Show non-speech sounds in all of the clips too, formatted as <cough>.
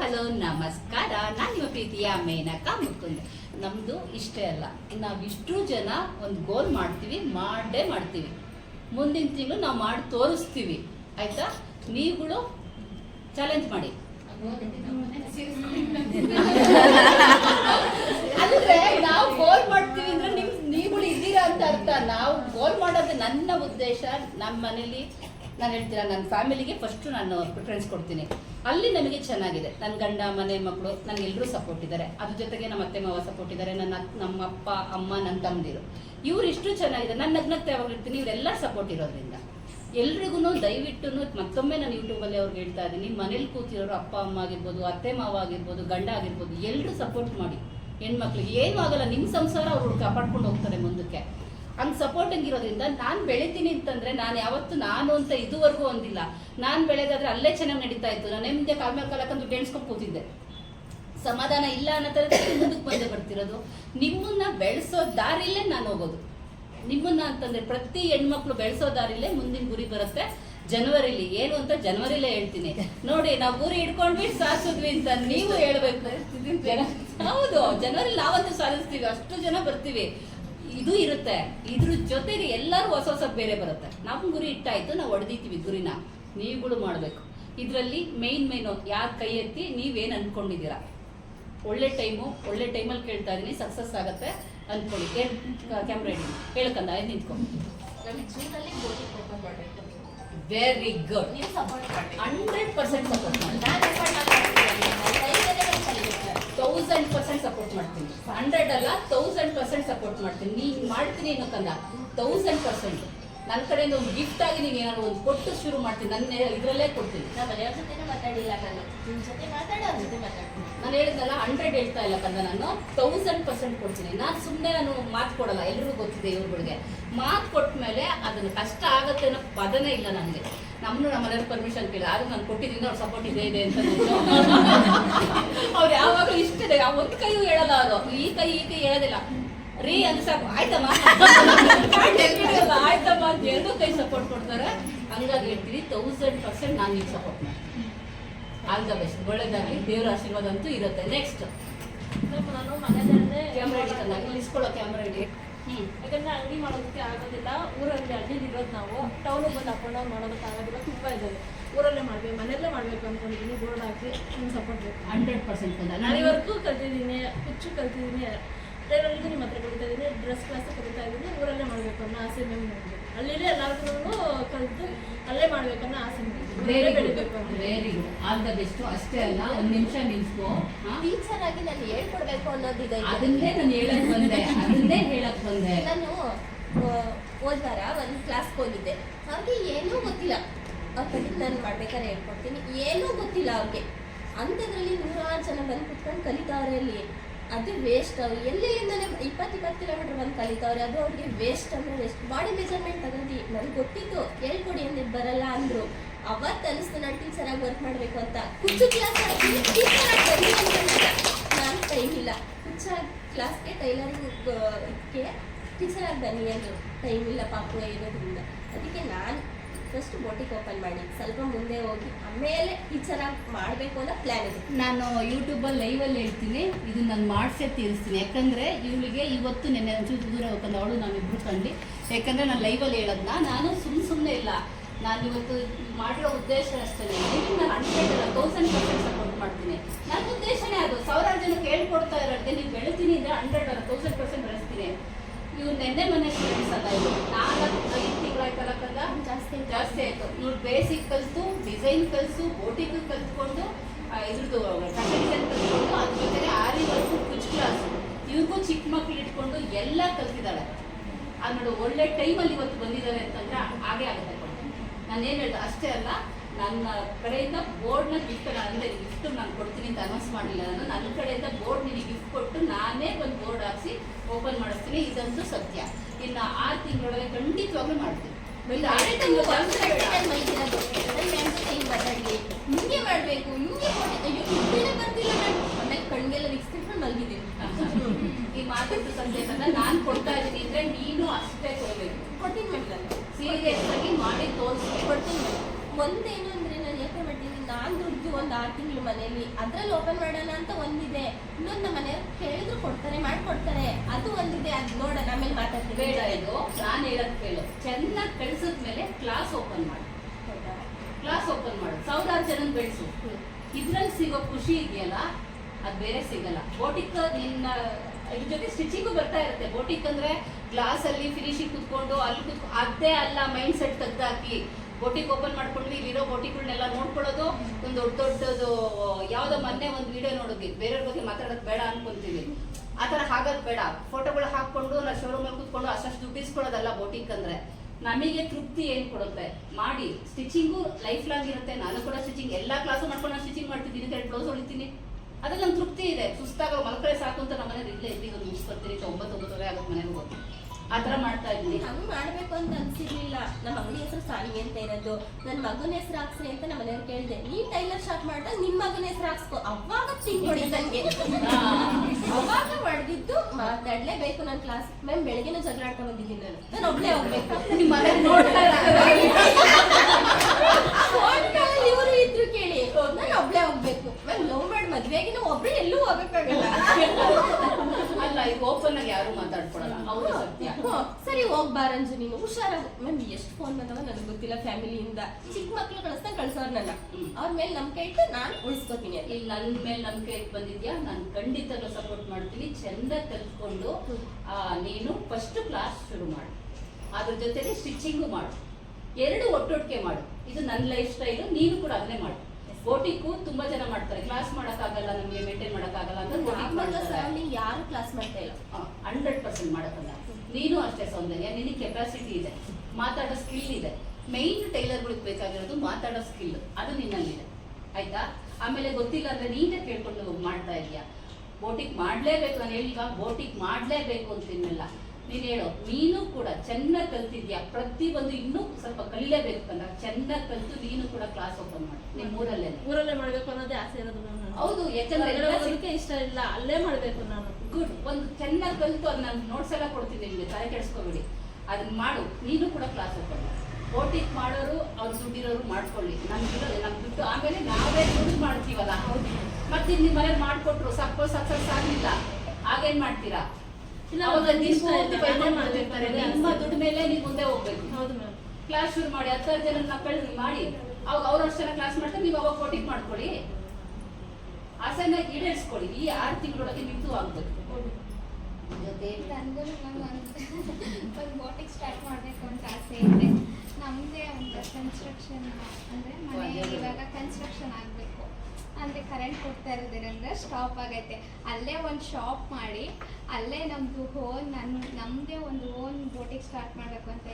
Hello, ನಮಸ್ಕಾರ. ನಾನು ನಿಮ್ಮ ಪ್ರೀತಿಯ ಮೇನಕ ಮುಕುಂದ್. ನಮ್ಮದು ಇಷ್ಟೇ ಅಲ್ಲ ನಾವಿಷ್ಟು ಜನ ಒಂದು ಗೋಲ್ ಮಾಡ್ತೀವಿ, ಮಾಡೇ ಮಾಡ್ತೀವಿ. ಮುಂದಿನ ತಿಂಗಳು ನಾವು ಮಾಡಿ ತೋರಿಸ್ತೀವಿ, ಆಯ್ತಾ? ನೀವುಗಳು ಚಾಲೆಂಜ್ ಮಾಡಿ. ಅಂದ್ರೆ ನಾವು ಗೋಲ್ ಮಾಡ್ತೀವಿ ಅಂದ್ರೆ ನಿಮ್, ನೀವುಗಳು ಇದ್ದೀರಾ ಅಂತ ಅರ್ಥ. ನಾವು ಗೋಲ್ ಮಾಡೋದು ನನ್ನ ಉದ್ದೇಶ ನಮ್ಮ ಮನೇಲಿ ನಾನು ಹೇಳ್ತೀರಾ ನನ್ನ ಫ್ಯಾಮಿಲಿಗೆ ಫಸ್ಟ್ ನಾನು ಪ್ರಿಫರೆನ್ಸ್ ಕೊಡ್ತೀನಿ. ಅಲ್ಲಿ ನಮಗೆ ಚೆನ್ನಾಗಿದೆ. ನನ್ನ ಗಂಡ, ಮನೆ ಮಕ್ಕಳು ನನಗೆಲ್ಲರೂ ಸಪೋರ್ಟ್ ಇದ್ದಾರೆ ಅದ್ರ ಜೊತೆಗೆ ನಮ್ಮ ಅತ್ತೆ, ಮಾವ ಸಪೋರ್ಟ್ ಇದ್ದಾರೆ ನನ್ನ ನಮ್ಮ ಅಪ್ಪ ಅಮ್ಮ ನನ್ನ ತಮ್ಮದಿರು ಇವ್ರು ಇಷ್ಟು ಚೆನ್ನಾಗಿದೆ. ನನ್ನ ನಗ್ನತ್ತೆ ಯಾವಾಗ ಇರ್ತೀನಿ. ಇವರೆಲ್ಲ ಸಪೋರ್ಟ್ ಇರೋದ್ರಿಂದ. ಎಲ್ರಿಗೂ ದಯವಿಟ್ಟು ಮತ್ತೊಮ್ಮೆ ನಾನು ಯೂಟ್ಯೂಬಲ್ಲಿ ಅವ್ರಿಗೆ ಹೇಳ್ತಾ ಇದ್ದೀನಿ, ಮನೇಲಿ ಕೂತಿರೋರು ಅಪ್ಪ, ಅಮ್ಮ ಆಗಿರ್ಬೋದು, ಅತ್ತೆ, ಮಾವ ಆಗಿರ್ಬೋದು, ಗಂಡ ಆಗಿರ್ಬೋದು ಎಲ್ಲರೂ ಸಪೋರ್ಟ್ ಮಾಡಿ. ಹೆಣ್ಮಕ್ಳಿಗೆ. ಏನೂ ಆಗಲ್ಲ. ನಿಮ್ಮ ಸಂಸಾರ ಅವ್ರು ಕಾಪಾಡ್ಕೊಂಡು ಹೋಗ್ತಾರೆ ಮುಂದಕ್ಕೆ. ಹಂಗೆ ಸಪೋರ್ಟಿಂಗ್ ಇರೋದ್ರಿಂದ ನಾನು ಬೆಳಿತೀನಿ ಅಂತಂದ್ರೆ ನಾನು ಯಾವತ್ತು ನಾನು ಅಂತ ಇದುವರೆಗೂ ಒಂದಿಲ್ಲ ನಾನು ಬೆಳೆದಾದ್ರೆ ಅಲ್ಲೇ ಚೆನ್ನಾಗಿ ನಡೀತಾ ಇತ್ತು. ನಾನು ನೆಮ್ಮದಿ ಕಾಲ್ ಮೇಲೆ ಕಾಲಕ್ಕಂದು ಗೆಣಸ್ಕೊಂಡು ಕೂತಿದ್ದೆ. ಸಮಾಧಾನ ಇಲ್ಲ ಅನ್ನೋ ಥರ ಮುಂದಕ್ಕೆ ಬಂದೇ ಬರ್ತಿರೋದು. ನಿಮ್ಮನ್ನ ಬೆಳೆಸೋ ದಾರಿಲೇ ನಾನು ಹೋಗೋದು. ನಿಮ್ಮನ್ನ ಅಂತಂದ್ರೆ ಪ್ರತಿ ಹೆಣ್ಮಕ್ಳು ಬೆಳೆಸೋ ದಾರಿಲೇ ಮುಂದಿನ ಗುರಿ ಬರುತ್ತೆ. ಜನವರಿಲಿ ಏನು ಅಂತ ಜನವರಿಲೇ ಹೇಳ್ತೀನಿ. ನೋಡಿ, ನಾವು ಗುರಿ ಹಿಡ್ಕೊಂಡ್ವಿ ಸಾಧಿಸಿದ್ವಿ ಅಂತ ನೀವು ಹೇಳ್ಬೇಕು. ಹೌದು ಜನವರಿ ನಾವಂತೂ ಸಾಧಿಸ್ತೀವಿ. ಅಷ್ಟು ಜನ ಬರ್ತೀವಿ. ಇದು ಇರುತ್ತೆ. ಇದ್ರ ಜೊತೆಗೆ ಎಲ್ಲರೂ ಹೊಸ ಹೊಸ ಬೇರೆ ಬರುತ್ತೆ. ನಮ್ಮ ಗುರಿ ಇಟ್ಟಾಯ್ತು ನಾವು ಹೊಡೆದಿದ್ದೀವಿ ಗುರಿನ. ನೀವುಗಳು ಮಾಡಬೇಕು. ಇದರಲ್ಲಿ ಮೇಯ್ನ್ ಮೇಯ್ನು ಯಾರು ಕೈ ಎತ್ತಿ ನೀವೇನು ಅಂದ್ಕೊಂಡಿದ್ದೀರಾ ಒಳ್ಳೆ ಟೈಮು ಒಳ್ಳೆ ಟೈಮಲ್ಲಿ ಕೇಳ್ತಾ ಇದೀನಿ ಸಕ್ಸಸ್ ಆಗುತ್ತೆ ಅಂದ್ಕೊಳ್ಳಿ ಕ್ಯಾಮ್ರಾ ಇಡಿ ಹೇಳ್ಕಂದ ಅಲ್ಲಿ ನಿಂತ್ಕೊಂಡು very good hundred percent support ಮಾಡಿ ತೌಸಂಡ್ ಪರ್ಸೆಂಟ್ ಸಪೋರ್ಟ್ ಮಾಡ್ತೀನಿ. ಹಂಡ್ರೆಡ್ ಅಲ್ಲ ತೌಸಂಡ್ ಪರ್ಸೆಂಟ್ ಸಪೋರ್ಟ್ ಮಾಡ್ತೀನಿ. ನೀನು ಮಾಡ್ತೀನಿ ಅನ್ನೋಕ್ಕಲ್ಲ ತೌಸಂಡ್ ಪರ್ಸೆಂಟ್ ನನ್ನ ಕಡೆಯಿಂದ ಒಂದು ಗಿಫ್ಟ್ ಆಗಿ ನೀವು ಏನಾದ್ರು ಒಂದು ಕೊಟ್ಟು ಶುರು ಮಾಡ್ತೀನಿ ನನ್ನ ಇದರಲ್ಲೇ ಕೊಡ್ತೀನಿ. ನಾನು ಮನೆಯವ್ರ ಜೊತೆನೇ ಮಾತಾಡಿಲ್ಲ ನಿಮ್ಮ ಜೊತೆ ಮಾತಾಡೋ ಅವ್ರ ಜೊತೆ ಮಾತಾಡ್ತೀನಿ. ನಾನು ಹೇಳಿದ್ನಲ್ಲ ಹಂಡ್ರೆಡ್ ಹೇಳ್ತಾ ಇಲ್ಲ ಕಂದ ನಾನು. ತೌಸಂಡ್ ಪರ್ಸೆಂಟ್ ಕೊಡ್ತೀನಿ. ನಾನು ಸುಮ್ಮನೆ ನಾನು ಮಾತು ಕೊಡಲ್ಲ ಎಲ್ರಿಗೂ ಗೊತ್ತಿದೆ ಇವ್ರುಗಳಿಗೆ. ಮಾತು ಕೊಟ್ಟ ಮೇಲೆ ಅದನ್ನು ಕಷ್ಟ ಆಗುತ್ತೆ ಅನ್ನೋ ಪದನೇ ಇಲ್ಲ ನನಗೆ. ನಮ್ಮನ್ನು ನಮ್ಮ ಮನೆಯವ್ರ ಪರ್ಮಿಷನ್ ಕೇಳಿ ಆದ್ರೆ ನಾನು ಕೊಟ್ಟಿದ್ದೀನಿ ಅವ್ರ ಸಪೋರ್ಟ್ ಇದೆ ಇದೆ ಅಂತ ಅವ್ರು ಯಾವಾಗಲೂ ಇಷ್ಟಿದೆ ಒಂದು ಕೈಯೂ ಹೇಳಲ್ಲ ಅವರು. ಈ ಕೈ ಈ ಕೈ ಹೇಳೋದಿಲ್ಲ. ರೀ ಅಂತ ಸಾಕು. ಆಯ್ತಮ್ಮ? ಆಯ್ತಮ್ಮ ಕೈ ಸಪೋರ್ಟ್ ಕೊಡ್ತಾರೆ. ಹಂಗಾಗಿ ಹೇಳ್ತೀನಿ ತೌಸಂಡ್ ಪರ್ಸೆಂಟ್ ನಾನು ನಿಮ್ಗೆ ಸಪೋರ್ಟ್ ಮಾಡ್ತೀನಿ. ಆಲ್ ದ ಬೆಸ್ಟ್ ಒಳ್ಳೇದಾಗಲಿ. ದೇವರ ಆಶೀರ್ವಾದ ಅಂತೂ ಇರುತ್ತೆ. ನೆಕ್ಸ್ಟ್ ನಾನು ಮನೆಯಲ್ಲೇ ಕ್ಯಾಮ್ರಾ ತಂದಾಗ ಇಳಿಸ್ಕೊಳ್ಳೋ ಕ್ಯಾಮ್ರಾ ಹ್ಮ್. ಯಾಕಂದ್ರೆ ಅಂಗಡಿ ಮಾಡೋದಕ್ಕೆ ಆಗೋದಿಲ್ಲ. ಊರಲ್ಲಿ ಹಳ್ಳಿಲಿ ಇರೋದು ನಾವು. ಟೌನಿಗೆ ಬಂದು ಅಪ್ ಡೌನ್ ಮಾಡೋದಕ್ಕೆ ಆಗೋದಿಲ್ಲ. ತುಂಬ ಇದೆ ಊರಲ್ಲೇ ಮಾಡ್ಬೇಕು ಮನೆಯಲ್ಲೇ ಮಾಡಬೇಕು ಅಂದ್ಕೊಂಡಿದ್ದೀನಿ ಬೋರ್ಡ್ ಹಾಕಿ ನಿಮ್ಗೆ ಸಪೋರ್ಟ್ ಬೇಕು. ಹಂಡ್ರೆಡ್ ಪರ್ಸೆಂಟ್ ಕಂದ ನಾನು ಇವರೆಗೂ ಕಲ್ತಿದ್ದೀನಿ. ಹುಚ್ಚು ಕಲ್ತಿದ್ದೀನಿ. ಟೈಲರಿಂಗು ನಿಮ್ಮ ಹತ್ರ ಕಲಿತಾ ಇದ್ದೀನಿ. ಡ್ರೆಸ್ ಕ್ಲಾಸ್ ಕಲಿತಾ ಇದ್ದೀನಿ. ಊರಲ್ಲೇ ಮಾಡಬೇಕು ಅನ್ನೋ ಆಸೆ ಹಳ್ಳಿಲೇ ಎಲ್ಲರಿಗೂ ಕಲಿತು ಅಲ್ಲೇ ಮಾಡ್ಬೇಕನ್ನೋ ಆಸೆ. Very good very good all the best ಅಷ್ಟೇ ಅಲ್ಲ ಒಂದು ನಿಮಿಷ ನಿಲ್ಸ್ಕೋ? ಟೀಚರ್ ಆಗಿ ನಾನು ಹೇಳ್ಕೊಡ್ಬೇಕು ಅನ್ನೋದಿದೆ ಅದನ್ನೇ ನಾನು ಹೇಳಕ್ ಬಂದೆ. ಅದನ್ನೇ ಹೇಳಕ್ ಬಂದೆ. ನಾನು ಹೋದ ಒಂದು ಕ್ಲಾಸ್ಗೆ ಹೋಗಿದ್ದೆ. ಅವ್ರಿಗೆ ಏನೂ ಗೊತ್ತಿಲ್ಲ. ಅವ್ರ ಕಡೆಗೆ ನಾನು ಮಾಡ್ಬೇಕಾದ್ರೆ ಹೇಳ್ಕೊಡ್ತೀನಿ. ಏನೂ ಗೊತ್ತಿಲ್ಲ ಅವ್ರಿಗೆ. ಅಂಥದ್ರಲ್ಲಿ ನೂರಾರು ಜನ ಬಂದು ಕುತ್ಕೊಂಡು ಕಲಿತಾವ್ರೆ ಅಲ್ಲಿ. ಅದು ವೇಸ್ಟ್ ಅವ್ರು ಎಲ್ಲೆಲ್ಲಿಂದಲೇ ಇಪ್ಪತ್ತು ಇಪ್ಪತ್ತು ಕಿಲೋಮೀಟರ್ ಬಂದು ಕಲಿತವ್ರೆ, ಅದು ಅವ್ರಿಗೆ ವೇಸ್ಟ್ ಅಂದರೆ ವೇಸ್ಟ್ ಬಾಡಿ ಮೆಜರ್ಮೆಂಟ್ ತಗೊಂಡು ನನಗೆ ಗೊತ್ತಿತ್ತು, ಹೇಳ್ಕೊಡಿ ಅಂದ್ರೆ ಬರಲ್ಲ ಅಂದರು. ಅವತ್ತು ಅನಿಸ್ತು, ನಾನು ಟೀಚರಾಗಿ ವರ್ಕ್ ಮಾಡಬೇಕು ಅಂತ. ಕುಚ್ಚು ಕ್ಲಾಸ್ ನಾನು ಟೈಮ್ ಇಲ್ಲ. ಕುಚ್ಚ ಕ್ಲಾಸ್ಗೆ ಟೈಲರಿಂಗ್ಗೆ ಟೀಚರಾಗಿ ಬನ್ನಿ ಅಂದರು. ಟೈಮ್ ಇಲ್ಲ ಪಾಪು ಇರೋದ್ರಿಂದ ಅದಕ್ಕೆ ನಾನು ಫಸ್ಟ್ ಬೋಟಿಗೆ ಓಪನ್ ಮಾಡಿ. ಸ್ವಲ್ಪ ಮುಂದೆ ಹೋಗಿ ಆಮೇಲೆ ಈ ಥರ ಮಾಡಬೇಕು ಅನ್ನೋ ಪ್ಲ್ಯಾನ್ ಇದೆ. ನಾನು ಯೂಟ್ಯೂಬಲ್ಲಿ ಲೈವಲ್ಲಿ ಹೇಳ್ತೀನಿ. ಇದು ನಾನು ಮಾಡಿಸೇ ತೀರಿಸ್ತೀನಿ. ಯಾಕಂದರೆ ಇವಳಿಗೆ ಇವತ್ತು ನೆನ್ನೆ ಒಂಚೂರು ದೂರ ಹೋಗ್ಕೊಂಡು ಅವಳು ನಾವಿಬ್ರು ಕಂಡು. ಯಾಕಂದರೆ ನಾನು ಲೈವಲ್ಲಿ ಹೇಳೋದನ್ನ ನಾನು ಸುಮ್ಮನೆ ಸುಮ್ಮನೆ ಇಲ್ಲ. ನಾನು ಇವತ್ತು ಮಾಡಿರೋ ಉದ್ದೇಶ ಅಷ್ಟೇ ನಾನು. ತೌಸಂಡ್ ಪರ್ಸೆಂಟ್ ಸಪೋರ್ಟ್ ಮಾಡ್ತೀನಿ. ನನ್ನ ಉದ್ದೇಶನೇ ಅದು. ಸಾವಿರಾರು ಜನಕ್ಕೆ ಹೇಳ್ಕೊಡ್ತಾ ಇರೋದೇ ನೀವು ಬೆಳಿತೀನಿ ಅಂದರೆ ಹಂಡ್ರೆಡ್ ತೌಸಂಡ್ ಪರ್ಸೆಂಟ್ ಬೆಳೆಸ್ತೀನಿ ಇವ್ರು ನೆನ್ನೆ ಮನೆ ಸ್ಟೂಡೆಂಟ್ಸ್ ಅಲ್ಲ ಇವರು. ನಾಲ್ಕು ಐದು ತಿಂಗಳಾಯ್ತಲ್ಲ ಕಂದ ಜಾಸ್ತಿ ಜಾಸ್ತಿ ಆಯ್ತು. ಇವ್ರು ಬೇಸಿಕ್ ಕಲಿತು ಡಿಸೈನ್ ಕಲಿಸು ಬೋಟಿಂಗ್ ಕಲ್ತ್ಕೊಂಡು ಇದ್ರದ್ದು ಡಿಸೈನ್ ಕಲ್ತ್ಕೊಂಡು ಅದ್ರ ಜೊತೆಗೆ ಆರಿ ವರ್ಕು ಕುಚ್ ಕ್ಲಾಸು ಇವ್ರಿಗೂ ಚಿಕ್ಕ ಮಕ್ಳು ಇಟ್ಕೊಂಡು ಎಲ್ಲ ಕಲ್ತಿದ್ದಾಳೆ. ಅದು ನೋಡು ಒಳ್ಳೆ ಟೈಮಲ್ಲಿ ಇವತ್ತು ಬಂದಿದ್ದಾರೆ ಅಂತಂದ್ರೆ ಹಾಗೆ ಆಗುತ್ತೆ. ನಾನು ಏನು ಹೇಳ್ದೆ ಅಷ್ಟೇ ಅಲ್ಲ. ನನ್ನ ಕಡೆಯಿಂದ ಬೋರ್ಡ್ನ ಗಿಫ್ಟ್ ಅಂದರೆ ಗಿಫ್ಟ್ ನಾನು ಕೊಡ್ತೀನಿ ಅಂತ ಅನೌನ್ಸ್ ಮಾಡಿಲ್ಲ ನಾನು ನನ್ನ ಕಡೆಯಿಂದ ಬೋರ್ಡ್ ನಿನಗೆ ಗಿಫ್ಟ್ ಕೊಟ್ಟು ನಾನೇ ಒಂದು ಬೋರ್ಡ್ ಹಾಕ್ಸಿ ಓಪನ್ ಮಾಡಿಸ್ತೀನಿ ಇದಂತೂ ಸತ್ಯ ಇನ್ನು ಆರು ತಿಂಗಳೊಳಗೆ ಖಂಡಿತವಾಗ್ಲೂ ಮಾಡ್ತೀನಿ ಹಿಂಗೆ ಮಾಡಬೇಕು ಹಿಂಗೆ ಬರ್ತಿಲ್ಲ ನಾನು ಆಮೇಲೆ ಕಣ್ಗೆಲ್ಲ ಮಲಗಿದ್ದೀನಿ ಈ ಮಾತಿದ್ದು ಸಂದೇಶ ನಾನು ಕೊಡ್ತಾ ಇದ್ದೀನಿ ಅಂದ್ರೆ ನೀನು ಅಷ್ಟೇ ಕೊಡಬೇಕು ಕೊಟ್ಟಿನ ಮಾಡಿಲ್ಲ ಸೀರಿಯಸ್ ಆಗಿ ಮಾಡಿ ತೋರಿಸ್ಬೇಕು ಕೊಡ್ತೀನಿ ಒಂದೇನು ಅಂದ್ರೆ ನಾನು ಯಾಕೆ ಮಾಡ್ತೀನಿ ನಾನ್ ದುಡ್ದು ಒಂದ್ ಆರು ತಿಂಗಳು ಮನೇಲಿ ಅದ್ರಲ್ಲಿ ಓಪನ್ ಮಾಡೋಣ ಅಂತ ಒಂದಿದೆ. ಇನ್ನೊಂದು ನಮ್ಮ ಮನೆಯವ್ರು ಕೇಳಿದ್ರು ಕೊಡ್ತಾರೆ ಮಾಡ್ಕೊಡ್ತಾರೆ. ಅದು ಒಂದಿದೆ ಅದ್ ನೋಡೋಣ ಆಮೇಲೆ ಮಾತಾಡ್ತೀವಿ ಬೇಡ ಇದು ನಾನು ಹೇಳೋದು ಕೇಳು. ಚೆನ್ನಾಗಿ ಕಳ್ಸಿದ್ಮೇಲೆ ಕ್ಲಾಸ್ ಓಪನ್ ಮಾಡು. ಕ್ಲಾಸ್ ಓಪನ್ ಮಾಡು. ಸಾವಿರಾರು ಜನ ಬೆಳೆಸು. ಇದ್ರಲ್ಲಿ ಸಿಗೋ ಖುಷಿ ಇದೆಯಲ್ಲ? ಅದು ಬೇರೆ ಸಿಗಲ್ಲ. ಬೋಟಿಕ್ ನಿನ್ನ ಇದ್ರ ಜೊತೆ ಸ್ಟಿಚಿಂಗು ಬರ್ತಾ ಇರುತ್ತೆ. ಬೋಟಿಕ್ ಅಂದ್ರೆ ಗ್ಲಾಸ್ ಅಲ್ಲಿ ಫಿನಿಶಿಂಗ್ ಕುತ್ಕೊಂಡು ಅಲ್ಲಿ ಕುತ್ಕೊ ಅದೇ ಅಲ್ಲ ಮೈಂಡ್ ಸೆಟ್ ತೆಗ್ದಾಕಿ. ಬೋಟಿಕ್ ಓಪನ್ ಮಾಡ್ಕೊಂಡ್ವಿ, ಇಲ್ಲಿರೋ ಬೋಟಿಗಳನ್ನೆಲ್ಲ ನೋಡ್ಕೊಳ್ಳೋದು, ಒಂದು ದೊಡ್ಡ ದೊಡ್ಡದು, ಯಾವುದೋ ಮೊನ್ನೆ ಒಂದು ವಿಡಿಯೋ ನೋಡಿದ್ವಿ. ಬೇರೆಯವ್ರ ಬಗ್ಗೆ ಮಾತಾಡೋದು ಬೇಡ ಅನ್ಕೊಂತೀವಿ. ಆ ಥರ ಹಾಕೋದು ಬೇಡ. ಫೋಟೋಗಳು ಹಾಕ್ಕೊಂಡು, ನಾವು ಶೋರೂಮ್ ಅಲ್ಲಿ ಕುತ್ಕೊಂಡು ಅಷ್ಟು ದುಡ್ಡು ಇಸ್ಕೊಳ್ಳೋದಲ್ಲ ಬೋಟಿಕ್ ಅಂದ್ರೆ. ನಮಗೆ ತೃಪ್ತಿ ಏನು ಕೊಡುತ್ತೆ? ಮಾಡಿ. ಸ್ಟಿಚಿಂಗು ಲೈಫ್ ಲಾಂಗ್ ಇರುತ್ತೆ. ನಾನು ಕೂಡ ಸ್ಟಿಚಿಂಗ್ ಎಲ್ಲಾ ಕ್ಲಾಸು ಮಾಡ್ಕೊಂಡು ನಾನು ಸ್ಟಿಚಿಂಗ್ ಮಾಡ್ತಿದ್ದೀನಿ. ಎರಡು ಬ್ಲೌಸ್ ಹೊಡಿತೀನಿ ಅದ್ರಲ್ಲಿ ನಮ್ಮ ತೃಪ್ತಿ ಇದೆ. ಸುಸ್ತಾಗ ಮಲ್ಕಳೆ ಸಾಕು ಅಂತ ನಮ್ಮ ಮನೇಲಿ ಇಲ್ಲೇ ಒಂದು ಮುಗಿಸ್ಕೊಡ್ತೀನಿ. ಒಂಬತ್ತು ಆಗುತ್ತೆ ಮನೆಗೆ ಹೋಗಿ ಆ ಥರ ಮಾಡ್ತಾ ಇದ್ವಿ ಹಂಗ್ ಮಾಡ್ಬೇಕು ಅಂತ ಅನ್ಸಿರ್ಲಿಲ್ಲ. ನಮ್ಮ ಮಗನ ಹೆಸರು ಸಾನಿ ಅಂತ ಇರೋದು. ನನ್ನ ಮಗನ ಹೆಸರು ಹಾಕ್ಸಿ ಅಂತ ನಮ್ಮ ಮನೆಯವ್ರು ಕೇಳಿದೆ ನೀನ್ ಟೈಲರ್ ಶಾಪ್ ಮಾಡ್ದಾಗ ನಿನ್ ಮಗನ ಹೆಸರು ಹಾಕ್ಸ್ಕೊ. ಅವಾಗ ತಿಂಗ್ ಹೊಡಿದಂಗೆ. <laughs> ಅವಾಗ ಹೊಡೆದಿದ್ದು ಮಾತಾಡ್ಲೇಬೇಕು ನನ್ನ ಕ್ಲಾಸ್ ಮ್ಯಾಮ್ ಬೆಳಗ್ಗೆನೂ ಜಗಳ ಆಡ್ಕೊಂಡ್ ಬಂದಿದ್ದೀನಿ ನಾನು. ನಾನು ಒಬ್ಳೆ ಹೋಗ್ಬೇಕು ನಿಮ್ಮ ಮನೆ ನೋಡ್ತಾ <laughs> ಇವರು ಇದ್ರು ಕೇಳಿ ನಾನು ಒಬ್ಳೆ ಹೋಗ್ಬೇಕು ಮ್ಯಾಮ್ ಲವ್ ಮಾಡಿ ಮದ್ವೆಗೆ ನಾವು ಒಬ್ರೆ ಎಲ್ಲೂ ಹೋಗಕ್ಕಾಗಲ್ಲ ಅಲ್ಲ ಈಗ ಓಪನ್ ಆಗಿ ಯಾರು ಮಾತಾಡ್ಕೊಳಲ್ಲ ಹೌದು ಸತ್ಯ ಹ್ಮ್, ಸರಿ ಹೋಗ್ಬಾರಂಜು ನೀನು ಹುಷಾರಾಗು ಮ್ಯಾಮ್ ಎಷ್ಟು ಫೋನ್ ಬಂದವ ನನಗೆ ಗೊತ್ತಿಲ್ಲ ಫ್ಯಾಮಿಲಿಯಿಂದ. ಚಿಕ್ಕ ಮಕ್ಳು ಕಳಿಸ್ತಾ ಕಳ್ಸೋರ್ ನನ್ನ. ಅವ್ರ ಮೇಲೆ ನಂಬಿಕೆ ಇಟ್ಟು ನಾನು ಉಳಿಸ್ಕೋತೀನಿ ಇಲ್ಲಿ ನನ್ನ ಮೇಲೆ ನಂಬಿಕೆ ಇಟ್ಟು ಬಂದಿದ್ಯಾ? ನಾನು ಖಂಡಿತಲ್ಲೂ ಸಪೋರ್ಟ್ ಮಾಡ್ತೀನಿ. ಚೆಂದ ಕಲ್ತ್ಕೊಂಡು ನೀನು ಫಸ್ಟ್ ಕ್ಲಾಸ್ ಶುರು ಮಾಡು. ಅದ್ರ ಜೊತೆಗೆ ಸ್ಟಿಚಿಂಗು ಮಾಡು. ಎರಡು ಒಟ್ಟೊಟ್ಟಿಗೆ ಮಾಡು. ಇದು ನನ್ನ ಲೈಫ್ ಸ್ಟೈಲು ನೀನು ಕೂಡ ಅದನ್ನೇ ಮಾಡು. ಬೋಟಿಕ್ಕು ತುಂಬಾ ಜನ ಮಾಡ್ತಾರೆ. ಕ್ಲಾಸ್ ಮಾಡೋಕ್ಕಾಗಲ್ಲ ನಮಗೆ ಮೇಂಟೈನ್ ಮಾಡೋಕ್ಕಾಗಲ್ಲ ಅಂದ್ರೆ ಯಾರು ಕ್ಲಾಸ್ ಮಾಡ್ತಾ ಇಲ್ಲ. ಹಂಡ್ರೆಡ್ ಪರ್ಸೆಂಟ್ ಮಾಡೋಕ್ಕಲ್ಲ. ನೀನು ಅಷ್ಟೇ ಸೌಂದರ್ಯ ನಿನಗೆ ಕೆಪಾಸಿಟಿ ಇದೆ. ಮಾತಾಡೋ ಸ್ಕಿಲ್ ಇದೆ. ಮೈನ್ ಟೈಲರ್ಗಳಿಗೆ ಬೇಕಾಗಿರೋದು ಮಾತಾಡೋ ಸ್ಕಿಲ್ ಅದು ನಿನ್ನಲ್ಲಿದೆ. ಆಯ್ತಾ? ಆಮೇಲೆ ಗೊತ್ತಿಲ್ಲ ಅಂದ್ರೆ ನೀನೇ ಕೇಳ್ಕೊಂಡು ಮಾಡ್ತಾ ಇದೀಯಾ ಬೋಟಿಂಗ್ ಮಾಡ್ಲೇಬೇಕು. ನಾನು ಹೇಳಿಲ್ವಾ? ಬೋಟಿಂಗ್ ಮಾಡ್ಲೇಬೇಕು ಅಂತಿನ್ನೆಲ್ಲ ನೀನು ಹೇಳೋ. ನೀನು ಕೂಡ ಚೆನ್ನಾಗಿ ಕಲ್ತಿದ್ಯಾ ಪ್ರತಿ ಒಂದು ಇನ್ನೂ ಸ್ವಲ್ಪ ಕಲಿಲೇಬೇಕು ಅಂತ. ಚೆನ್ನಾಗಿ ಕಲ್ತು ನೀನು ಕೂಡ ಕ್ಲಾಸ್ ಓಪನ್ ಮಾಡಿ. ನಿಮ್ಮ ಊರಲ್ಲೇ ಊರಲ್ಲೇ ಮಾಡ್ಬೇಕು ಅನ್ನೋದೇ ಆಸೆ ಇರೋದು ನಾನು. ಹೌದು. ಯಾಕಂದ್ರೆ ಇಷ್ಟ ಇಲ್ಲ. ಅಲ್ಲೇ ಮಾಡ್ಬೇಕು ನಾನು. ಗುಡ್ ಒಂದು ಚೆನ್ನಾಗಿ ಕಲಿತು ಅದು ನಾನು ನೋಟ್ಸ್ ಎಲ್ಲ ಕೊಡ್ತೀನಿ ನಿಮಗೆ. ತಲೆ ಕೆಡಿಸ್ಕೊಬೇಡಿ. ಅದನ್ನ ಮಾಡು. ನೀನು ಕೂಡ ಕ್ಲಾಸ್ ಓಪನ್ ಓಟಿಕ್ ಮಾಡೋರು ಅವ್ರು ದುಡ್ಡಿರೋರು ಮಾಡ್ಕೊಳ್ಳಿ. ನಮ್ಗಿರೋದು ನಮ್ಗೆ ದುಡ್ಡು ಆಮೇಲೆ ನಾವೇ ದುಡ್ಡು ಮಾಡ್ತೀವಲ್ಲ ಮತ್ತೆ ನಿಮ್ಮ ಮನೇಲಿ ಮಾಡ್ಕೊಟ್ರು ಸಪೋಸ್ ಸಕ್ಸಸ್ ಆಗಲಿಲ್ಲ ಆಗೇನ್ ಮಾಡ್ತೀರಾ? ಇಲ್ಲ, ಮಾಡ್ತಿರ್ತಾರೆ. ನಿಮ್ಮ ದುಡ್ಡು ಮೇಲೆ ನೀವು ಮುಂದೆ ಹೋಗ್ಬೇಕು. ಹೌದು ಕ್ಲಾಸ್ ಶುರು ಮಾಡಿ ಹತ್ತಾರು ಜನ ಮಕ್ಕಳು ಮಾಡಿ ಅವಾಗ ಅವ್ರು ಅಷ್ಟು ಜನ ಕ್ಲಾಸ್ ಮಾಡ್ತಾರೆ ನೀವು ಅವಾಗ ಕೋಟಿಕ್ ಮಾಡ್ಕೊಳ್ಳಿ. ಆಸೆನ ಈಡೇರಿಸ್ಕೊಳ್ಳಿ. ಈ ಆರು ತಿಂಗಳೊಳಗೆ ನಿಮ್ದು ಆಗ್ಬೇಕು. ಜೊತೆ ನನಗೂ ಒಂದು ಒಂದು ಬೋಟಿಗೆ ಸ್ಟಾರ್ಟ್ ಮಾಡಬೇಕು ಅಂತ ಆಸೆ ಇದೆ ನಮ್ಮದೇ ಒಂದು ಕನ್ಸ್ಟ್ರಕ್ಷನ್ ಅಂದರೆ ಮನೆ ಇವಾಗ ಕನ್ಸ್ಟ್ರಕ್ಷನ್ ಆಗಬೇಕು. ಅಂದರೆ ಕರೆಂಟ್ ಕೊಡ್ತಾ ಇರೋದ್ರಿಂದ ಸ್ಟಾಪ್ ಆಗೈತೆ. ಅಲ್ಲೇ ಒಂದು ಶಾಪ್ ಮಾಡಿ ಅಲ್ಲೇ ನಮ್ಮದು ಓನ್ ನನ್ನ ನಮ್ಮದೇ ಒಂದು ಓನ್ ಬೋಟಿಗೆ ಸ್ಟಾರ್ಟ್ ಮಾಡಬೇಕು ಅಂತ.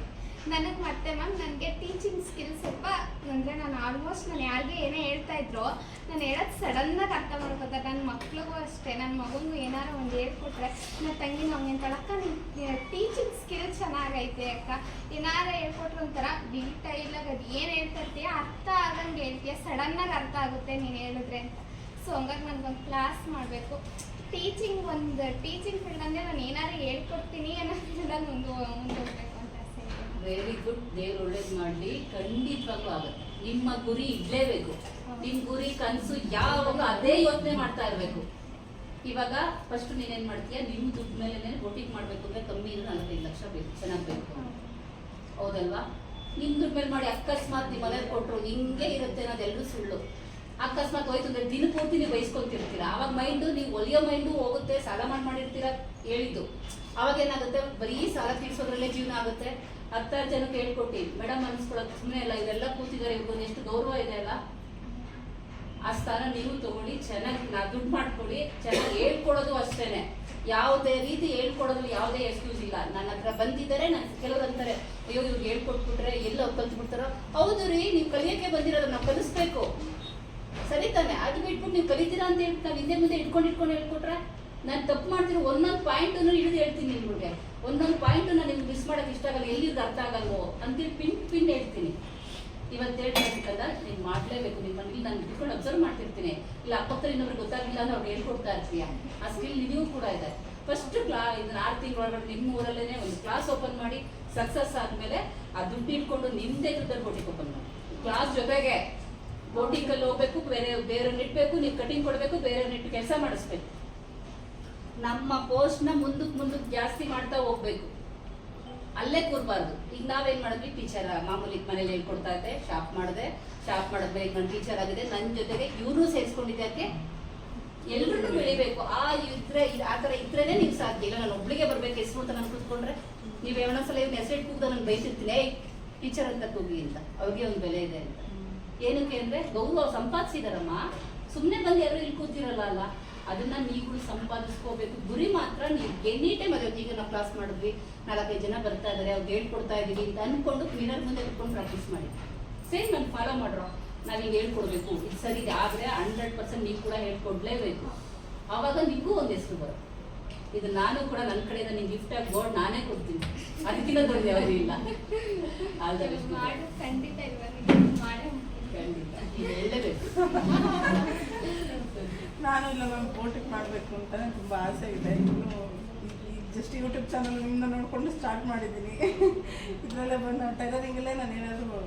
ನನಗೆ ಮತ್ತೆ ಮ್ಯಾಮ್ ನನಗೆ ಟೀಚಿಂಗ್ ಸ್ಕಿಲ್ ಸ್ವಲ್ಪ ಅಂದರೆ ನಾನು ಆಲ್ಮೋಸ್ಟ್ ನಾನು ಯಾರಿಗೆ ಏನೇ ಹೇಳ್ತಾ ಇದ್ರು ನಾನು ಹೇಳೋದು ಸಡನ್ನಾಗಿ ಅರ್ಥ ಮಾಡ್ಕೋತಾರೆ ನನ್ನ ಮಕ್ಳಿಗೂ ಅಷ್ಟೇ ನನ್ನ ಮಗನಿಗೂ ಏನಾರು ಒಂದು ಹೇಳ್ಕೊಟ್ರೆ ನನ್ನ ತಂಗಿನ ಹಂಗೆ ಅಂತಾಳೆ, ಅಕ್ಕ ಟೀಚಿಂಗ್ ಸ್ಕಿಲ್ ಚೆನ್ನಾಗೈತೆ ಅಕ್ಕ, ಏನಾರು ಹೇಳ್ಕೊಟ್ರು ಒಂಥರ ಇಲ್ಲ, ಅದು ಏನು ಹೇಳ್ತಿರ್ತೀಯ ಅರ್ಥ ಆಗಂಗೆ ಹೇಳ್ತೀಯ ಸಡನ್ನಾಗಿ ಅರ್ಥ ಆಗುತ್ತೆ ನೀನು ಹೇಳಿದ್ರೆ ಅಂತ. ಸೊ ಹಂಗಾಗಿ ನನಗೊಂದು ಕ್ಲಾಸ್ ಮಾಡಬೇಕು. ಟೀಚಿಂಗ್ ಒಂದು ಟೀಚಿಂಗ್ ಫೀಲ್ಡ್ ಅಂದರೆ ನಾನು ಏನಾರು ಹೇಳ್ಕೊಡ್ತೀನಿ ಅನ್ನೋ ಫೀಲ್ಡಲ್ಲಿ ಮುಂದೆ ಮುಂದೋಗ್ಬೇಕು ಅಂತ ಆಸೆ ಇದೆ ವೆರಿ ಗುಡ್ ದೇವ್ರು ಒಳ್ಳೇದು ಮಾಡಲಿ. ಖಂಡಿತವಾಗ್ಲೂ ಆಗುತ್ತೆ. ನಿಮ್ಮ ಗುರಿ ಇಡ್ಲೇಬೇಕು. ನಿಮ್ಮ ಗುರಿ ಕನಸು ಯಾವಾಗ ಅದೇ ಯೋಚನೆ ಮಾಡ್ತಾ ಇರಬೇಕು. ಇವಾಗ ಫಸ್ಟ್ ನೀನೇನ್ ಮಾಡ್ತೀಯ? ನಿಮ್ಮ ದುಡ್ಡು ಮೇಲೆ ಬೋಟಿಂಗ್ ಮಾಡಬೇಕು ಅಂದ್ರೆ ಕಮ್ಮಿ ಇರೋ ನಲವತ್ತೈದು ಲಕ್ಷ ಬೇಕು. ಚೆನ್ನಾಗಿ ಬೇಕು. ಹೌದಲ್ವಾ? ನಿಮ್ಮ ದುಡ್ಡು ಮೇಲೆ ಮಾಡಿ ಅಕಸ್ಮಾತ್ ನಿಮ್ಮ ಮನೇಲಿ ಕೊಟ್ರು ಹಿಂಗೆ ಇರುತ್ತೆ ಅನ್ನೋದೆಲ್ಲೂ ಸುಳ್ಳು. ಅಕಸ್ಮಾತ್ ಹೋಯ್ತು ಅಂದ್ರೆ ದಿನ ಪೂರ್ತಿ ನೀವು ಬಯಸ್ಕೊಂತಿರ್ತೀರ ಆವಾಗ ಮೈಂಡು ನೀವು ಒಲಿಯೋ ಮೈಂಡು ಹೋಗುತ್ತೆ. ಸಾಲ ಮಾಡಿ ಮಾಡಿರ್ತೀರಾ? ಹೇಳಿದ್ದು. ಅವಾಗ ಏನಾಗುತ್ತೆ? ಬರೀ ಸಾಲ ತೀರಿಸೋದ್ರಲ್ಲೇ ಜೀವನ ಆಗುತ್ತೆ. ಹತ್ತಾರು ಜನಕ್ಕೆ ಹೇಳ್ಕೊಟ್ಟಿ ಮೇಡಮ್ ಅನ್ಸ್ಕೊಳಕ್ ಸುಮ್ಮನೆ ಅಲ್ಲ ಇವರೆಲ್ಲ ಕೂತಿದ್ದಾರೆ ಇವ್ರಿಗೊಂದು ಎಷ್ಟು ಗೌರವ ಇದೆ ಅಲ್ಲ? ಆ ಸ್ಥಾನ ನೀವು ತಗೊಳ್ಳಿ, ಚೆನ್ನಾಗಿ ನಾ ದುಡ್ಡು ಮಾಡ್ಕೊಳ್ಳಿ ಚೆನ್ನಾಗಿ ಹೇಳ್ಕೊಡೋದು ಅಷ್ಟೇನೆ. ಯಾವುದೇ ರೀತಿ ಹೇಳ್ಕೊಡೋದು ಯಾವುದೇ ಎಕ್ಸ್ಕ್ಯೂಸ್ ಇಲ್ಲ. ನನ್ನ ಹತ್ರ ಬಂದಿದ್ದಾರೆ, ನಾನು ಕೆಲವ್ರು ಅಂತಾರೆ, ಅಯ್ಯೋ ಇವ್ರಿಗೆ ಹೇಳ್ಕೊಟ್ಬಿಟ್ರೆ ಎಲ್ಲ ಕಲ್ತ್ಬಿಡ್ತಾರೋ ಹೌದು ರೀ, ನೀವು ಕಲಿಯೋಕ್ಕೆ ಬಂದಿರೋದು, ನಾವು ಕಲಿಸ್ಬೇಕು. ಸರಿ ತಾನೆ, ಅದು ಬಿಟ್ಬಿಟ್ಟು ನೀವು ಕಲಿತೀರಾ ಅಂತ ನಾವು ಹಿಂದೆ ಮುಂದೆ ಇಟ್ಕೊಂಡು ಇಟ್ಕೊಂಡು ಹೇಳ್ಕೊಟ್ರೆ? ನಾನು ತಪ್ಪು ಮಾಡ್ತೀನಿ, ಒಂದೊಂದು ಪಾಯಿಂಟನ್ನು ಹಿಡಿದು ಹೇಳ್ತೀನಿ ನಿಮ್ಗೆ. ಒಂದೊಂದು ಪಾಯಿಂಟ್ ಪಾಯಿಂಟನ್ನು ನಿಮ್ಗೆ ಮಿಸ್ ಮಾಡೋಕೆ ಇಷ್ಟ ಆಗಲ್ಲ ಎಲ್ಲಿದ್ದು ಅರ್ಥ ಆಗಲ್ವೋ ಅಂತೇಳಿ ಪಿನ್ ಪಿನ್ ಹೇಳ್ತೀನಿ. ಇವತ್ತು ಹೇಳ್ಬೇಕಂದ ನೀನು ಮಾಡಲೇಬೇಕು ನಿಮ್ಮ ಮನೇಲಿ ನಾನು ಇಟ್ಕೊಂಡು ಅಬ್ಸರ್ವ್ ಮಾಡ್ತಿರ್ತೀನಿ. ಇಲ್ಲ ಅಪ್ಪತ್ತರ ಇನ್ನೊಬ್ರಿಗೆ ಗೊತ್ತಾಗಿಲ್ಲ ಅಂದ್ರೆ ಅವ್ರು ಹೇಳ್ಕೊಡ್ತಾ ಇರ್ತೀಯ. ಆ ಸ್ಕಿಲ್ ನೀವು ಕೂಡ ಇದೆ. ಫಸ್ಟ್ ಕ್ಲಾ ಇದನ್ನ ಆರು ತಿಂಗಳೊಳಗಡೆ ನಿಮ್ಮ ಊರಲ್ಲೇ ಒಂದು ಕ್ಲಾಸ್ ಓಪನ್ ಮಾಡಿ ಸಕ್ಸಸ್ ಆದಮೇಲೆ ಆ ದುಡ್ಡು ಇಟ್ಕೊಂಡು ನಿಮ್ಮದೇ ದುಡ್ಡಲ್ಲಿ ಬೋಟಿಗೆ ಓಪನ್ ಮಾಡಿ. ಕ್ಲಾಸ್ ಜೊತೆಗೆ ಬೋಟಿಂಗಲ್ಲಿ ಹೋಗ್ಬೇಕು, ಬೇರೆ ಬೇರೆ ಇಟ್ಬೇಕು ನೀವು ಕಟಿಂಗ್ ಕೊಡಬೇಕು ಬೇರೆ ಇಟ್ಟು ಕೆಲಸ ಮಾಡಿಸ್ಬೇಕು. ನಮ್ಮ ಪೋಸ್ಟ್ನ ಮುಂದಕ್ಕೆ ಮುಂದಕ್ಕೆ ಜಾಸ್ತಿ ಮಾಡ್ತಾ ಹೋಗ್ಬೇಕು. ಅಲ್ಲೇ ಕೂರ್ಬಾರ್ದು. ಈಗ ನಾವೇನ್ ಮಾಡಿದ್ವಿ? ಟೀಚರ್ ಮಾಮೂಲಿ ಮನೇಲಿ ಹೇಳ್ಕೊಡ್ತಾ ಇದ್ದೆ ಶಾಪ್ ಮಾಡಿದೆ ಶಾಪ್ ಮಾಡಬೇಕು ನಾನು ಟೀಚರ್ ಆಗಿದೆ. ನನ್ನ ಜೊತೆಗೆ ಇವ್ರು ಸೇರಿಸ್ಕೊಂಡಿದ್ದಕ್ಕೆ ಎಲ್ರೂ ಬೆಳಿಬೇಕು. ಆ ಇದ್ರೆ ಆ ಥರ ಇದ್ರೇನೆ ನೀವು ಸಾಧ್ಯ ಇಲ್ಲ. ನಾನು ಒಬ್ಳಿಗೆ ಬರ್ಬೇಕು ಹೆಸರು ಅಂತ ನಾನು ಕೂತ್ಕೊಂಡ್ರೆ ನೀವು ಸಲ ಇವ್ನ ಹೆಸರು ಕೂಗ್ದ ನಾನು ಬಯಸಿರ್ತೀನಿ ಏ ಟೀಚರ್ ಅಂತ ಕೂಗಿ ಅಂತ. ಅವ್ರಿಗೆ ಒಂದು ಬೆಲೆ ಇದೆ ಅಂತ. ಏನಕ್ಕೆ ಅಂದ್ರೆ ಗೌರವ ಸಂಪಾದಿಸಿದಾರಮ್ಮ. ಸುಮ್ಮನೆ ಬಂದು ಯಾರು ಇಲ್ಲಿ ಕೂತಿರಲ್ಲ ಅಲ್ಲ. ಅದನ್ನ ನೀವು ಸಂಪಾದಿಸ್ಕೋಬೇಕು. ಗುರಿ ಮಾತ್ರ ನೀವು ಎನಿ ಟೈಮ್ ಅದೇ ಈಗ ನಾವು ಕ್ಲಾಸ್ ಮಾಡಿದ್ವಿ ನಾಲ್ಕೈದು ಜನ ಬರ್ತಾ ಇದಾರೆ ಅವ್ರು ಹೇಳ್ಕೊಡ್ತಾ ಇದೀವಿ ಅಂತ ಅನ್ಕೊಂಡು ಮಿರರ್ ಮುಂದೆ ಕುತ್ಕೊಂಡು ಪ್ರಾಕ್ಟೀಸ್ ಮಾಡಿ. ಸೇಮ್ ನಾನು ಫಾಲೋ ಮಾಡ್ರೋ ನಾನು ಹಿಂಗೆ ಹೇಳ್ಕೊಡ್ಬೇಕು. ಇದು ಸರಿ ಆದರೆ ಹಂಡ್ರೆಡ್ ಪರ್ಸೆಂಟ್ ನೀವು ಕೂಡ ಹೇಳ್ಕೊಡ್ಲೇಬೇಕು. ಆವಾಗ ನಿಮಗೂ ಒಂದು ಹೆಸರು ಬರುತ್ತೆ. ಇದು ನಾನು ಕೂಡ ನನ್ನ ಕಡೆಯಿಂದ ನಿಮ್ಗೆ ಗಿಫ್ಟ್ ಆಗಿ ಬೋರ್ಡ್ ನಾನೇ ಕೊಡ್ತೀನಿ. ಅದಕ್ಕಿಂತ ದೊಡ್ಡ ಯಾವುದೂ ಇಲ್ಲ. ಖಂಡಿತ ಖಂಡಿತ. ಇದು ಹೇಳಲೇಬೇಕು. ನಾನು ಇಲ್ಲ ಮ್ಯಾಮ್ ಮಾಡಬೇಕು ಅಂತಲೇ ತುಂಬ ಆಸೆ ಇದೆ. ಇನ್ನು ಜಸ್ಟ್ ಯೂಟ್ಯೂಬ್ ಚಾನಲ್ ನಿಮ್ಮನ್ನ ನೋಡಿಕೊಂಡು ಸ್ಟಾರ್ಟ್ ಮಾಡಿದ್ದೀನಿ. <laughs> ಇದರಲ್ಲೇ ಬಂದು ಟೈಲರಿಂಗಲ್ಲೇ ನಾನು ಏನಾದರೂ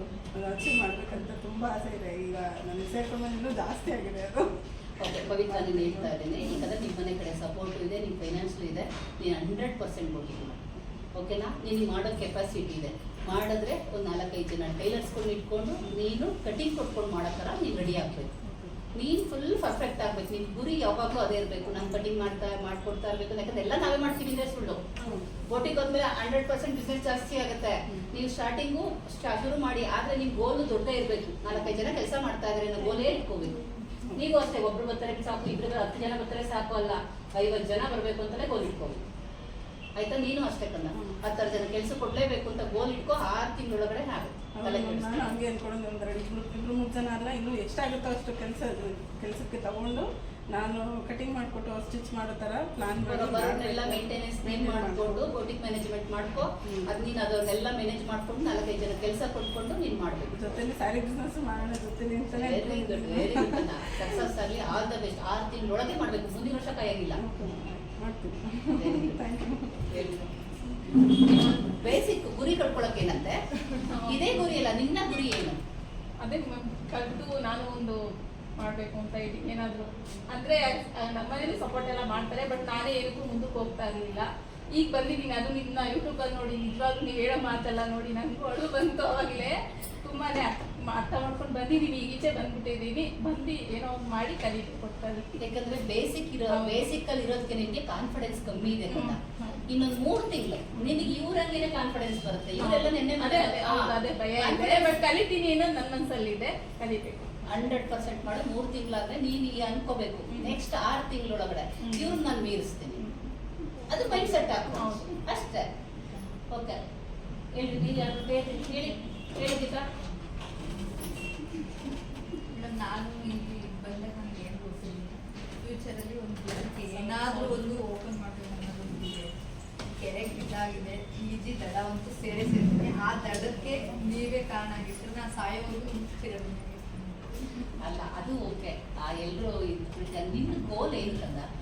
ಅಚೀವ್ ಮಾಡಬೇಕಂತ ತುಂಬ ಆಸೆ ಇದೆ. ಈಗ ನನ್ನ ಸೇರ್ಕೊಂಡು ಇನ್ನೂ ಜಾಸ್ತಿ ಆಗಿದೆ ಅದು. ಓಕೆ ಪವಿತ್ರ ನೀನು ಹೇಳ್ತಾ ಇದ್ದೇನೆ. ಈಗ ನಿಮ್ಮ ಮನೆ ಕಡೆ ಸಪೋರ್ಟು ಇದೆ ನಿಮ್ಮ ಫೈನಾನ್ಷಿಯಲ್ ಇದೆ. ನೀನು ಹಂಡ್ರೆಡ್ ಪರ್ಸೆಂಟ್ ಕೊಟ್ಟಿದ್ದೀನಿ ಓಕೆನಾ ನೀನು ಮಾಡೋ ಕೆಪಾಸಿಟಿ ಇದೆ. ಮಾಡಿದ್ರೆ ಒಂದು ನಾಲ್ಕೈದು ಜನ ಟೈಲರ್ಸ್ಗಳನ್ನ ಇಟ್ಕೊಂಡು ನೀನು ಕಟಿಂಗ್ ಕೊಟ್ಕೊಂಡು ಮಾಡೋ ಥರ ನೀನು ರೆಡಿ ಆಗಬೇಕು. ನೀನು ಫುಲ್ ಪರ್ಫೆಕ್ಟ್ ಆಗ್ಬೇಕು. ನಿಮ್ಮ ಗುರಿ ಯಾವಾಗಲೂ ಅದೇ ಇರಬೇಕು. ನಾನು ಕಟಿಂಗ್ ಮಾಡ್ತಾ ಮಾಡ್ಕೊಡ್ತಾ ಇರಬೇಕು ಯಾಕಂದ್ರೆ ಎಲ್ಲ ನಾವೇ ಮಾಡ್ತೀವಿ ಅಂದ್ರೆ ಸುಳ್ಳು. ಬೋಟಿಗೆ ಹೋದ್ಮೇಲೆ ಹಂಡ್ರೆಡ್ ಪರ್ಸೆಂಟ್ ಬಿಸ್ನೆಸ್ ಜಾಸ್ತಿ ಆಗುತ್ತೆ. ನೀವು ಸ್ಟಾರ್ಟಿಂಗು ಶುರು ಮಾಡಿ ಆದ್ರೆ ನಿಮ್ ಗೋಲು ದೊಡ್ಡ ಇರಬೇಕು. ನಾಲ್ಕೈದು ಜನ ಕೆಲಸ ಮಾಡ್ತಾ ಇದ್ದಾರೆ ಅನ್ನೋ ಗೋಲೇ ಇಟ್ಕೋಬೇಕು. ನೀವು ಅಷ್ಟೇ ಒಬ್ರು ಬರ್ತಾರೆ ಸಾಕು ಇಬ್ರು ಹತ್ತು ಜನ ಬರ್ತಾರೆ ಸಾಕು ಅಲ್ಲ. ಐವತ್ತು ಜನ ಬರಬೇಕು ಅಂತಲೇ ಗೋಲ್ ಇಟ್ಕೋಬೇಕು. ಆಯ್ತಾ? ನೀನು ಅಷ್ಟೇ ಕಲ್ಲ. ಹತ್ತಾರು ಜನ ಕೆಲಸ ಕೊಡ್ಲೇಬೇಕು ಅಂತ ಗೋಲ್ ಇಟ್ಕೊ ಆರು ತಿಂಗಳೊಳಗಡೆ ಆಗುತ್ತೆ ನಾನು. ಹಂಗೆ ಅನ್ಕೊಂಡು ಒಂದೆರಡು ಇಬ್ಬರು ಇಬ್ರು ಮೂರು ಜನ ಅಲ್ಲ ಇನ್ನೂ ಎಷ್ಟಾಗುತ್ತೋ ಅಷ್ಟು ಕೆಲಸ ಕೆಲಸಕ್ಕೆ ತಗೊಂಡು ನಾನು ಕಟಿಂಗ್ ಮಾಡಿಕೊಟ್ಟು ಸ್ಟಿಚ್ ಮಾಡೋ ಥರ ಪ್ಲಾನ್ ಬರೋಬ್ಬರನ್ನೆಲ್ಲ ಮೇಂಟೆನೆನ್ಸ್ ನೇಮ್ ಮಾಡ್ಕೊಂಡು. ಬೋಟಿಕ್ ಮ್ಯಾನೇಜ್ಮೆಂಟ್ ಮಾಡ್ಕೊ ಅದ್ ನೀನು ಅದನ್ನೆಲ್ಲ ಮ್ಯಾನೇಜ್ ಮಾಡ್ಕೊಂಡು ನಾಲ್ಕೈದು ಜನ ಕೆಲಸ ಕೊಟ್ಕೊಂಡು ನೀನು ಮಾಡ್ಬೇಕು. ಜೊತೆಲಿ ಸ್ಯಾರಿ ಬಿಸ್ನೆಸ್ ಮಾಡೋಣ ಜೊತೆಲಿ ಅಂತಾನೆ very good very good success ಆಗಲಿ ಆಲ್ ದ ಬೆಸ್ಟ್ ಆರು ತಿಂಗಳೊಳಗೆ ಮಾಡಬೇಕು. ಮುಂದಿನ ವರ್ಷ ಕಾಯಾಗಿಲ್ಲ. ಮಾಡ್ತೀನಿ ಥ್ಯಾಂಕ್ ಯು ಬೇಸಿಕ್ ಗುರಿ ಕಟ್ಕೊಳಕ್ ಏನಂತೆ? ಇದೇ ಗುರಿ ಅಲ್ಲ, ನಿನ್ನ ಗುರಿ ಏನು? ಅದೇ ಕಲಿತು ನಾನು ಒಂದು ಮಾಡಬೇಕು ಅಂತ ಇದ್ದೀನಿ ಏನಾದರೂ. ಅಂದರೆ ನಮ್ಮ ಮನೇಲಿ ಸಪೋರ್ಟ್ ಎಲ್ಲ ಮಾಡ್ತಾರೆ ಬಟ್ ನಾನೇ ಏನಕ್ಕೂ ಮುಂದಕ್ಕೆ ಹೋಗ್ತಾ ಇರಲಿಲ್ಲ. ಈಗ ಬಂದಿದ್ದೀನಿ ಅದು ನಿನ್ನ ಯೂಟ್ಯೂಬಲ್ಲಿ ನೋಡಿ, ನಿಜವಾಗ್ಲೂ ನೀವು ಹೇಳೋ ಮಾತೆಲ್ಲ ನೋಡಿ ನನಗೂ ಅಳು ಬಂತು ಅವಾಗಲೇ. ತುಂಬಾ ಅರ್ಥ ಮಾಡ್ಕೊಂಡು ಬಂದಿದ್ದೀವಿ ಈಗೀಚೆ ಈಚೆ ಬಂದ್ಬಿಟ್ಟಿದ್ದೀನಿ ಬಂದು ಏನೋ ಮಾಡಿ ಕಲಿತು ಕೊಡ್ತಾರೆ ಯಾಕಂದ್ರೆ ಬೇಸಿಕ್ ಇರೋ ಬೇಸಿಕ್ ಅಲ್ಲಿ ಇರೋದಕ್ಕೆ ನಿನ್ಗೆ ಕಾನ್ಫಿಡೆನ್ಸ್ ಕಮ್ಮಿ ಇದೆ ಅಂತ. ಇನ್ನೊಂದ್ ಮೂರ್ ತಿಂಗಳು ನಿನಗೆ ಇವ್ರಂಗೇನೆ ಕಾನ್ಫಿಡೆನ್ಸ್ ಬರುತ್ತೆ. ಇವರೆಲ್ಲ ನಿನ್ನೆ ಅದೇ ಅದೇ ಭಯ ಇದೆ. ಬಟ್ ಕಲಿತೀನಿ ಏನೋ ನನ್ನ ಮನಸ್ಸಲ್ಲಿದೆ ಕಲಿಬೇಕು. ಹಂಡ್ರೆಡ್ ಪರ್ಸೆಂಟ್ ಮಾಡಿ ಮೂರ್ ತಿಂಗಳಾದ್ರೆ ನೀನ್ ಈಗ ಅನ್ಕೋಬೇಕು. Next R ತಿಂಗಳೊಳಗಡೆ. ಇವ್ರನ್ನ ನಾನು ಮೀರಿಸ್ತೀನಿ. ಅದು ಮೈಂಡ್ ಸೆಟ್ ಹಾಕು ಅಷ್ಟೇ. ಓಕೆ. ಹೇಳಿ ನೀವು ಯಾರು ಹೇಳಿ ಹೇಳಿದ್ದೀರಾ ಮೇಡಮ್ ನಾನು ಇಲ್ಲಿ ಬಂದಾಗ ನನಗೆ ಏನು ಗೊತ್ತಿಲ್ಲ. ಫ್ಯೂಚರಲ್ಲಿ ಒಂದು ಬ್ಯಾಂಕ್ ಏನಾದರೂ ಒಂದು ಓಪನ್ ಮಾಡಬೇಕು ಅನ್ನೋದು ಇದೆ. ಕೆರೆ ಬಿದ್ದಾಗಿದೆ ಈಜಿ ದಡ ಅಂತೂ ಸೇರೇ ಆ ದಡಕ್ಕೆ ನೀವೇ ಕಾರಣ ಆಗಿತ್ತು ನಾನು ಸಾಯೋವರೆಗೂ ನಿಂತಿರೋದು. ಅಲ್ಲ ಅದು ಓಕೆ ಆ ಎಲ್ಲರೂ ನಿನ್ನ ಗೋಲ್ ಏನು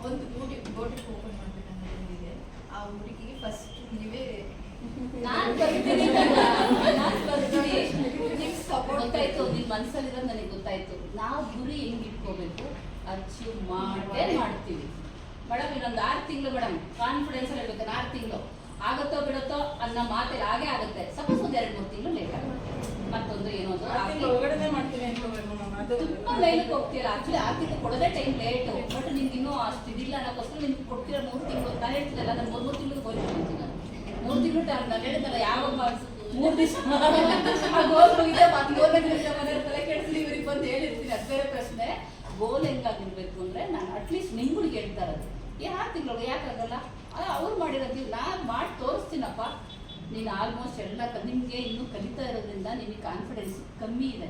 ಒಂದು ಬೋಟಿ ಬೋಟಿಗೆ ಓಪನ್ ಮಾಡಬೇಕನ್ನೋದು ಇದೆ. ಆ ಊರಿಗೆ ಫಸ್ಟ್ ನೀವೇ ನಾನ್ ಬರ್ತೀನಿ. ಕಣವ್ವ, ನಾನ್ ಬರ್ತೀನಿ. ನಿಮ್ ಸಪೋರ್ಟ್ ಗೊತ್ತಾಯ್ತು ನಿನ್ ಮನ್ಸಲ್ಲಿರೋದು ನನಗೆ ಗೊತ್ತಾಯ್ತು. ನಾವು ಗುರಿ ಹೆಂಗ್ ಇಟ್ಕೋಬೇಕು? ಅಚೀವ್ ಮಾಡೇ ಮಾಡ್ತೀವಿ. ಮೇಡಮ್ ಇನ್ನೊಂದು ಆರು ತಿಂಗಳು ಮೇಡಮ್ ಕಾನ್ಫಿಡೆನ್ಸ್ ಅಲ್ಲಿ ಇರ್ಬೇಕು. ಆರು ತಿಂಗಳು. ಆಗತ್ತೋ ಬಿಡುತ್ತೋ ಅನ್ನೋ ಮಾತಿಲ್ಲ ಹಾಗೆ ಆಗುತ್ತೆ. ಸಪೋಸ್ ಒಂದ್ ಎರಡು ಮೂರು ತಿಂಗಳು ಲೇಟ್ ಆಗುತ್ತೆ. ಮತ್ತೊಂದು ಏನೋ ತುಂಬಾ ಲೈನ್ಗೆ ಹೋಗ್ತೀರಾ? ಆಕ್ಚುಲಿ ಆರು ತಿಂಗಳು ಕೊಡೋದೇ ಟೈಮ್ ಲೇಟ್ ಬಟ್ ನಿಮ್ಗೆ ಇನ್ನೂ ಅಷ್ಟು ಇದಿಲ್ಲ. ಅನ್ನೋಕ್ಕೋಸ್ಕರ ನಿಮ್ಗೆ ಕೊಡ್ತಿರೋ? ಮೂರು ತಿಂಗಳು ನಾನು ಹೇಳ್ತಿದ್ದಲ್ಲ. ನಾನು ಮೂರು ಮೂರು ತಿಂಗಳು ಹೋಗ್ತೀನಿ ನಾನು. ಮೂರು ತಿಂಗಳು ಟೈಮ್ ಹೇಳಿದ್ದಲ್ಲ ಯಾವಾಗ ಮೂರು ದಿವಸ. ಗೋಲ್ <laughs> ಮುಗಿದ ಮತ್ತೆ ಗೋಲ್ ತಲೆ ಕೆಡಿಸ್ಲಿ ಇವ್ರಿಗೆ ಬಂದು ಹೇಳಿರ್ತೀನಿ ಅದು ಬೇರೆ ಪ್ರಶ್ನೆ. ಗೋಲ್ ಹೆಂಗಾಗಿರ್ಬೇಕು ಅಂದ್ರೆ ನಾನು ಅಟ್ಲೀಸ್ಟ್ ನಿಮ್ಗಳಿಗೆ ಹೇಳ್ತಾ ಇರೋದು. ಆರು ತಿಂಗಳು ಯಾಕಾಗಲ್ಲ ಅವ್ರು ಮಾಡಿರೋದಿಲ್ಲ ನಾನು ಮಾಡಿ ತೋರಿಸ್ತೀನಪ್ಪ. ನೀನು ಆಲ್ಮೋಸ್ಟ್ ಎಲ್ಲ ನಿಮಗೆ ಇನ್ನೂ ಕಲಿತಾ ಇರೋದ್ರಿಂದ ನಿಮಗೆ ಕಾನ್ಫಿಡೆನ್ಸ್ ಕಮ್ಮಿ ಇದೆ.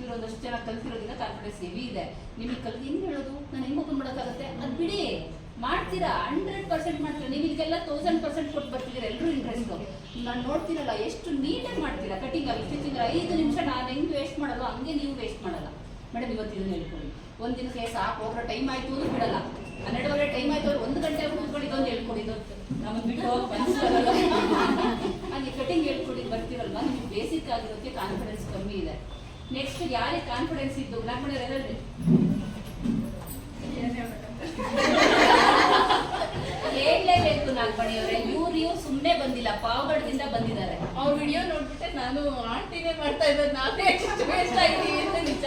ಇವ್ರೊಂದಷ್ಟು ಜನ ಕಲ್ತಿರೋದ್ರಿಂದ ಕಾನ್ಫಿಡೆನ್ಸ್ ಹೆವಿ ಇದೆ. ನಿಮಗೆ ಕಲ್ತು ಹೆಂಗ್ ಹೇಳೋದು? ನಾನು ಹೆಂಗ್ ಓಪನ್ ಮಾಡೋಕ್ಕಾಗತ್ತೆ? ಅದು ಬಿಡಿ. ಮಾಡ್ತೀರಾ? ಹಂಡ್ರೆಡ್ ಪರ್ಸೆಂಟ್ ಮಾಡ್ತೀರಾ? ನೀವು ಇದಕ್ಕೆಲ್ಲ ತೌಸಂಡ್ ಪರ್ಸೆಂಟ್ ಕೊಟ್ಟು ಬರ್ತಿದ್ದೀರಾ? ಎಲ್ಲರೂ ಇಂಟ್ರೆಸ್ಟ್ ನಾನು ನೋಡ್ತೀರಲ್ಲ, ಎಷ್ಟು ನೀಟಾಗಿ ಮಾಡ್ತೀರಾ ಕಟಿಂಗ್ ಆಗಿ ಸ್ಟಿಚಿಂಗ್ ಐದು ನಿಮಿಷ ನಾನು ಹೆಂಗೆ ವೇಸ್ಟ್ ಮಾಡಲ್ಲ ಹಂಗೆ ನೀವು ವೇಸ್ಟ್ ಮಾಡಲ್ಲ. ಮೇಡಮ್ ಇವತ್ತು ಇದನ್ನು ಹೇಳ್ಕೊಳ್ಳಿ. ಒಂದು ಕೇಸ್ ಸಾಕು, ಹೋಗ್ರ ಟೈಮ್ ಆಯ್ತು ಅಂದ್ರೆ ಬಿಡಲ್ಲ. ಹನ್ನೆರಡುವರೆ ಟೈಮ್ ಆಯ್ತು ಅವ್ರು ಒಂದು ಗಂಟೆ ಕೂತ್ಕೊಂಡು ಇದೊಂದು ಹೇಳ್ಕೊಡಿದ್ದು ನಮಗೆ ಬಿಟ್ಟು ಅಲ್ಲಿ ಕಟಿಂಗ್ ಹೇಳ್ಕೊಡಿ, ಬರ್ತೀರಲ್ವಾ? ನಿಮಗೆ ಬೇಸಿಕ್ ಆಗಿರೋಕ್ಕೆ ಕಾನ್ಫಿಡೆನ್ಸ್ ಕಮ್ಮಿ ಇದೆ. ನೆಕ್ಸ್ಟ್ ಯಾರಿಗೆ ಕಾನ್ಫಿಡೆನ್ಸ್ ಇದ್ದು? ನಾಲ್ಕು ಹೇಳ್ಲೇಬೇಕು ನಾಲ್ಕಣಿಯವರೇ ಇವ್ರು ಇವ್ರು ಸುಮ್ಮನೆ ಬಂದಿಲ್ಲ ಪಾವಗಡದಿಂದ ಬಂದಿದ್ದಾರೆ. ಅವ್ರ ವಿಡಿಯೋ ನೋಡ್ಬಿಟ್ಟೆ ನಾನು ಆಂಟಿನೇ ಮಾಡ್ತಾ ಇರೋದು, ನಾನೇ ಆಗಿದ್ದೀವಿ ಅಂತ ನಿಜ